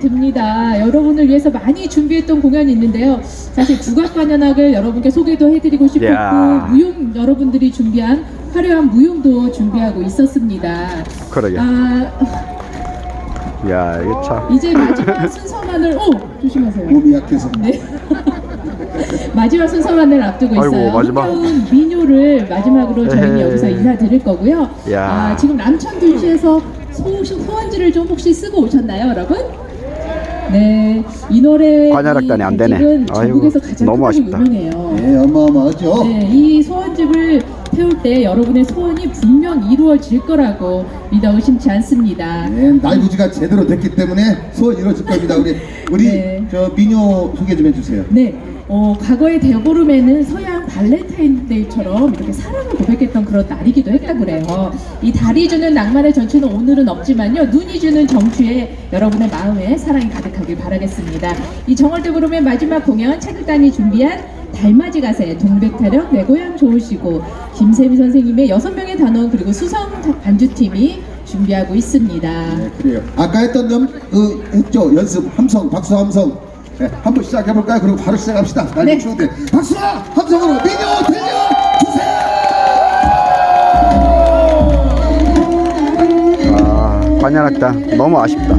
듭니다. 여러분을 위해서 많이 준비했던 공연이 있는데요. 사실 국악관현악을 여러분께 소개도 해드리고 싶었고 야. 무용 여러분들이 준비한 화려한 무용도 준비하고 있었습니다. 그러게. 아 야, 이게 참. 이제 마지막 순서만을 오 조심하세요. 몸이 약해서 네. 마지막 순서만을 앞두고 아이고, 있어요. 마지막. 흥겨운 민요를 마지막으로 저희는 에헤이. 여기서 인사드릴 거고요. 야. 아, 지금 남천둘지에서 소, 소원지를 좀 혹시 쓰고 오셨나요, 여러분? 네, 이 노래 관현악단이 안 되네. 은 아이고, 전국에서 가장 너무 아쉽다. 유명해요. 네, 어마어마하죠. 네, 이 소원집을 태울 때 여러분의 소원이 분명 이루어질 거라고 믿어 의심치 않습니다. 네, 날구지가 제대로 됐기 때문에 소원 이루어질 겁니다. 우리 우리 네. 저 민요 소개 좀 해주세요. 네, 어, 과거의 대보름에는 서양 발렌타인데이처럼 이렇게 사랑을 고백했던 그런 날이기도 했다 그래요. 이 달이 주는 낭만의 전투는 오늘은 없지만요, 눈이 주는 정취에 여러분의 마음에 사랑이 가득하길 바라겠습니다. 이 정월대보름의 마지막 공연 차극단이 준비한 달맞이 가세 동백타령 내 고향 좋으시고 김세미 선생님의 여섯 명의 단원 그리고 수성 반주팀이 준비하고 있습니다. 네, 그래요. 아까 했던 점 그, 했죠. 연습 함성, 박수 함성. 네, 한번 시작해 볼까요? 그리고 바로 시작합시다. 날도 네. 추운데 박수와 함성으로 민요 들려 주세요. 아, 관현악단. 너무 아쉽다.